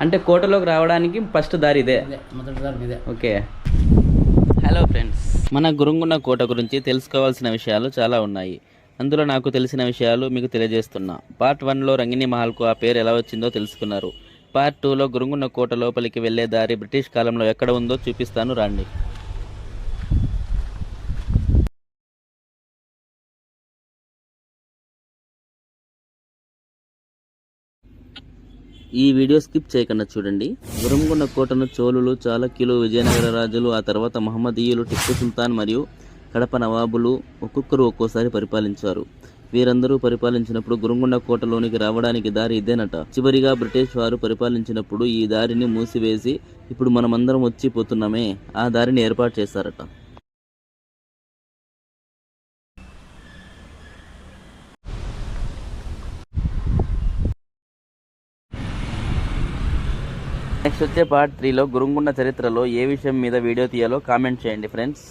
అంటే కోటలోకి రావడానికి ఫస్ట్ దారి ఇదే? ఇదే మొదటి దారి ఇదే. ఓకే. హలో ఫ్రెండ్స్ మన గురుంగున్న కోట గురించి తెలుసుకోవాల్సిన విషయాలు చాలా ఉన్నాయి. అందులో నాకు తెలిసిన విషయాలు మీకు తెలియజేస్తున్నా. పార్ట్ వన్లో రంగిని మహల్కు ఆ పేరు ఎలా వచ్చిందో తెలుసుకున్నారు. పార్ట్ టూలో గురుంగున్న కోట లోపలికి వెళ్ళే దారి బ్రిటిష్ కాలంలో ఎక్కడ ఉందో చూపిస్తాను రండి. ఈ వీడియో స్కిప్ చేయకుండా చూడండి. గురంగొండ కోటను చోళులు చాళక్యులు విజయనగర రాజులు ఆ తర్వాత మహమ్మదీయులు టిప్పు సుల్తాన్ మరియు కడప నవాబులు ఒక్కొక్కరు ఒక్కోసారి పరిపాలించారు. వీరందరూ పరిపాలించినప్పుడు గురంగుండ కోటలోనికి రావడానికి దారి ఇదేనట. చివరిగా బ్రిటిష్ వారు పరిపాలించినప్పుడు ఈ దారిని మూసివేసి ఇప్పుడు మనమందరం వచ్చి పోతున్నామే. ఆ దారిని ఏర్పాటు చేశారట. నెక్స్ట్ వచ్చే పార్ట్ త్రీలో గురుంగుండ చరిత్రలో ఏ విషయం మీద వీడియో తీయాలో కామెంట్ చేయండి ఫ్రెండ్స్